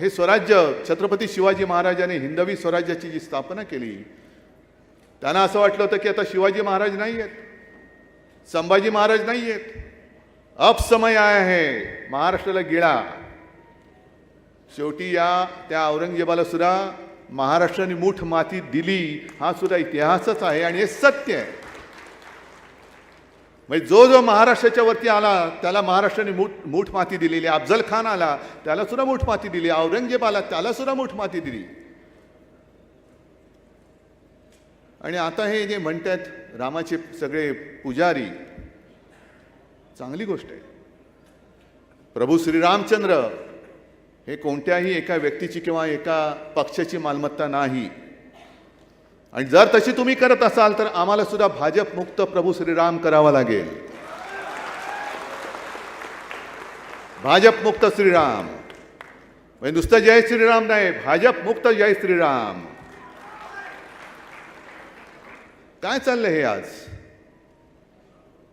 हे स्वराज्य छत्रपती शिवाजी महाराजांनी हिंदवी स्वराज्याची जी स्थापना केली त्यांना असं वाटलं होतं की आता शिवाजी महाराज नाही आहेत संभाजी महाराज नाही आहेत अपसमय आहे महाराष्ट्राला गिळा. शेवटी या त्या औरंगजेबाला सुद्धा महाराष्ट्राने मूठ माती दिली हा सुद्धा इतिहासच आहे आणि हे सत्य आहे. म्हणजे जो जो महाराष्ट्राच्या वरती आला त्याला महाराष्ट्राने मूठ मूठ माती दिलेली अफजल खान आला त्याला सुद्धा मूठ माती दिली औरंगजेब आला त्याला सुद्धा मूठ माती दिली. आणि आता हे जे म्हणतात रामाचे सगळे पुजारी चांगली गोष्ट आहे. प्रभू श्रीरामचंद्र हे कोणत्याही एका व्यक्तीची किंवा एका पक्षाची मालमत्ता नाही. आणि जर तशी तुम्ही करत असाल तर आम्हाला सुद्धा भाजप मुक्त प्रभू श्रीराम करावा लागेल. भाजप मुक्त श्रीराम. म्हणजे नुसतं जय श्रीराम नाही भाजप मुक्त जय श्रीराम. काय चाललंय हे आज?